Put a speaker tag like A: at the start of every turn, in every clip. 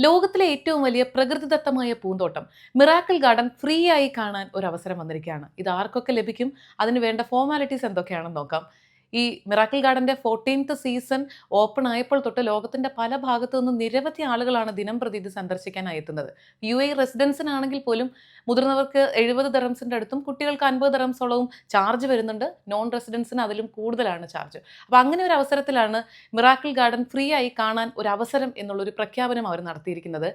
A: ലോകത്തിലെ ഏറ്റവും വലിയ പ്രകൃതിദത്തമായ പൂന്തോട്ടം. മിറാക്കിൾ ഗാർഡൻ ഫ്രീ ആയി കാണാൻ ഒരു അവസരം വന്നിരിക്കുകയാണ്. ഇത് ആർക്കൊക്കെ ലഭിക്കും? അതിന് വേണ്ട ഫോർമാലിറ്റീസ് എന്തൊക്കെയാണെന്ന് നോക്കാം. ഈ മിറാക്കിൾ ഗാർഡന്റെ ഫോർട്ടീൻത്ത് സീസൺ ഓപ്പൺ ആയപ്പോൾ തൊട്ട് ലോകത്തിന്റെ പല ഭാഗത്തു നിന്നും നിരവധി ആളുകളാണ് ദിനം പ്രതി ഇത് സന്ദർശിക്കാനായി എത്തുന്നത്. യു എ റെസിഡൻസിനാണെങ്കിൽ പോലും മുതിർന്നവർക്ക് എഴുപത് ദറംസിന്റെ അടുത്തും കുട്ടികൾക്ക് അൻപത് ദറംസോളവും ചാർജ് വരുന്നുണ്ട്. നോൺ റെസിഡൻസിന് അതിലും കൂടുതലാണ് ചാർജ് അപ്പോൾ അങ്ങനെ ഒരു അവസരത്തിലാണ് മിറാക്കിൾ ഗാർഡൻ ഫ്രീ ആയി കാണാൻ ഒരു അവസരം എന്നുള്ളൊരു പ്രഖ്യാപനം അവർ നടത്തിയിരിക്കുന്നത്.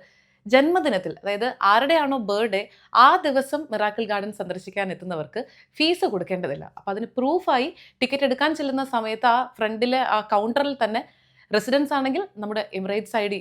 A: ജന്മദിനത്തിൽ അതായത് ആരുടെയാണോ ബർത്ത്ഡേ ആ ദിവസം മിറാക്കിൾ ഗാർഡൻ സന്ദർശിക്കാൻ എത്തുന്നവർക്ക് ഫീസ് കൊടുക്കേണ്ടതില്ല. അപ്പോൾ അതിന് പ്രൂഫായി ടിക്കറ്റ് എടുക്കാൻ ചെല്ലുന്ന സമയത്ത് ആ ഫ്രണ്ടിലെ ആ കൗണ്ടറിൽ തന്നെ റെസിഡൻസ് ആണെങ്കിൽ നമ്മുടെ Emirates I D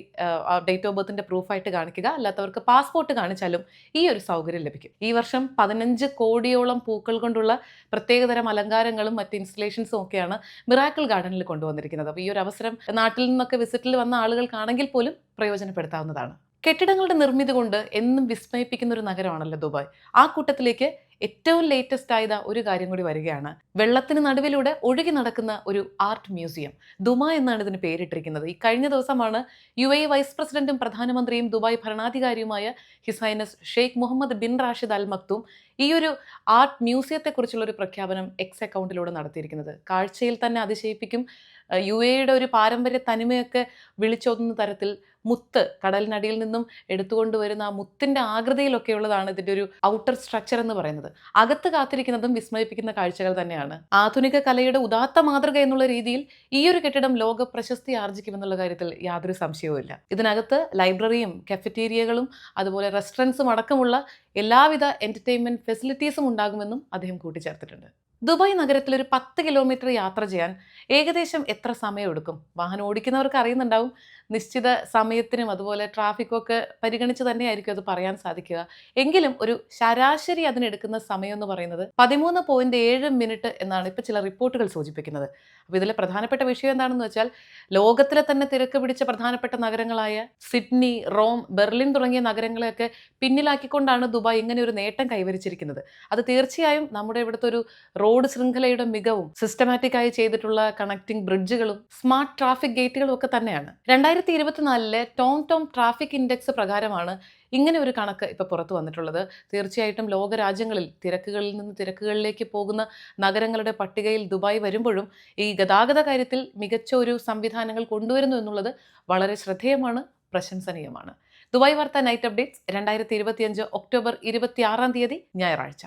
A: date of ബർത്തിന്റെ പ്രൂഫായിട്ട് കാണിക്കുക. അല്ലാത്തവർക്ക് പാസ്പോർട്ട് കാണിച്ചാലും ഈ ഒരു സൗകര്യം ലഭിക്കും. ഈ വർഷം പതിനഞ്ച് കോടിയോളം പൂക്കൾ കൊണ്ടുള്ള പ്രത്യേകതരം അലങ്കാരങ്ങളും മറ്റ് ഇൻസ്റ്റലേഷൻസും ഒക്കെയാണ് മിറാക്കിൾ ഗാർഡനിൽ കൊണ്ടുവന്നിരിക്കുന്നത്. അപ്പോൾ ഈ ഒരു അവസരം നാട്ടിൽ നിന്നൊക്കെ വിസിറ്റിൽ വന്ന ആളുകൾക്കാണെങ്കിൽ പോലും പ്രയോജനപ്പെടുത്താവുന്നതാണ്. കെട്ടിടങ്ങളുടെ നിർമ്മിതി കൊണ്ട് എന്നും വിസ്മയിപ്പിക്കുന്ന ഒരു നഗരമാണല്ലോ ദുബായ്. ആ കൂട്ടത്തിലേക്ക് ഏറ്റവും ലേറ്റസ്റ്റ് ആയത ഒരു കാര്യം കൂടി വരികയാണ്. വെള്ളത്തിന് നടുവിലൂടെ ഒഴുകി നടക്കുന്ന ഒരു ആർട്ട് മ്യൂസിയം ദുമ എന്നാണ് ഇതിന് പേരിട്ടിരിക്കുന്നത്. ഈ കഴിഞ്ഞ ദിവസമാണ് യു എ വൈസ് പ്രസിഡന്റും പ്രധാനമന്ത്രിയും Dubai ഭരണാധികാരിയുമായ his highness Sheikh Mohammed bin Rashid Al Maktoum ഈ ഒരു ആർട്ട് മ്യൂസിയത്തെക്കുറിച്ചുള്ള ഒരു പ്രഖ്യാപനം എക്സ് അക്കൗണ്ടിലൂടെ നടത്തിയിരിക്കുന്നത്. കാഴ്ചയിൽ തന്നെ അതിശയിപ്പിക്കും യു എയുടെ ഒരു പാരമ്പര്യ തനിമയൊക്കെ വിളിച്ചോതുന്ന തരത്തിൽ മുത്ത് കടലിനടിയിൽ നിന്നും എടുത്തുകൊണ്ടുവരുന്ന ആ മുത്തിന്റെ ആകൃതിയിലൊക്കെയുള്ളതാണ് ഇതിന്റെ ഒരു ഔട്ടർ സ്ട്രക്ചർ എന്ന് പറയുന്നത്. അകത്ത് കാത്തിരിക്കുന്നതും വിസ്മയിപ്പിക്കുന്ന കാഴ്ചകൾ തന്നെയാണ്. ആധുനിക കലയുടെ ഉദാത്ത മാതൃക എന്നുള്ള രീതിയിൽ ഈ ഒരു കെട്ടിടം ലോക പ്രശസ്തി ആർജിക്കുമെന്നുള്ള കാര്യത്തിൽ യാതൊരു സംശയവുമില്ല ഇതിനകത്ത് ലൈബ്രറിയും കഫറ്റീരിയകളും അതുപോലെ റെസ്റ്റോറന്റ്സും അടക്കമുള്ള എല്ലാവിധ എന്റർടൈൻമെന്റ് ഫെസിലിറ്റീസും ഉണ്ടാകുമെന്നും അദ്ദേഹം കൂട്ടിച്ചേർത്തിട്ടുണ്ട്. ദുബായ് നഗരത്തിൽ ഒരു പത്ത് കിലോമീറ്റർ യാത്ര ചെയ്യാൻ ഏകദേശം എത്ര സമയം എടുക്കും വാഹനം ഓടിക്കുന്നവർക്ക് അറിയുന്നുണ്ടാവും. നിശ്ചിത സമയത്തിനും അതുപോലെ ട്രാഫിക്കും ഒക്കെ പരിഗണിച്ച് തന്നെയായിരിക്കും അത് പറയാൻ സാധിക്കുക. എങ്കിലും ഒരു ശരാശരി അതിനെടുക്കുന്ന സമയം എന്ന് പറയുന്നത് പതിമൂന്ന് പോയിന്റ് ഏഴ് മിനിറ്റ് എന്നാണ് ഇപ്പോൾ ചില റിപ്പോർട്ടുകൾ സൂചിപ്പിക്കുന്നത്. അപ്പോൾ ഇതിലെ പ്രധാനപ്പെട്ട വിഷയം എന്താണെന്ന് വെച്ചാൽ ലോകത്തിലെ തന്നെ തിരക്ക് പിടിച്ച പ്രധാനപ്പെട്ട നഗരങ്ങളായ സിഡ്നി റോം ബെർലിൻ തുടങ്ങിയ നഗരങ്ങളെയൊക്കെ പിന്നിലാക്കിക്കൊണ്ടാണ് ദുബായ് ഇങ്ങനെ ഒരു നേട്ടം കൈവരിച്ചിരിക്കുന്നത്. അത് തീർച്ചയായും നമ്മുടെ ഇവിടുത്തെ ഒരു റോഡ് ശൃംഖലയുടെ മികവും സിസ്റ്റമാറ്റിക് ആയി ചെയ്തിട്ടുള്ള കണക്ടിംഗ് ബ്രിഡ്ജുകളും സ്മാർട്ട് ട്രാഫിക് ഗേറ്റുകളും ഒക്കെ തന്നെയാണ്. രണ്ടായിരത്തി ഇരുപത്തിനാലിലെ ടോം ടോം ട്രാഫിക് ഇൻഡെക്സ് പ്രകാരമാണ് ഇങ്ങനെ ഒരു കണക്ക് ഇപ്പോൾ പുറത്തു വന്നിട്ടുള്ളത്. തീർച്ചയായിട്ടും ലോകരാജ്യങ്ങളിൽ തിരക്കുകളിൽ നിന്ന് തിരക്കുകളിലേക്ക് പോകുന്ന നഗരങ്ങളുടെ പട്ടികയിൽ ദുബായ് വരുമ്പോഴും ഈ ഗതാഗത കാര്യത്തിൽ മികച്ച ഒരു സംവിധാനങ്ങൾ കൊണ്ടുവരുന്നു എന്നുള്ളത് വളരെ ശ്രദ്ധേയമാണ് പ്രശംസനീയമാണ്. ദുബായ് വാർത്ത നൈറ്റ് അപ്ഡേറ്റ്സ് രണ്ടായിരത്തി ഇരുപത്തിയഞ്ച് ഒക്ടോബർ ഇരുപത്തിയാറാം തീയതി ഞായറാഴ്ച.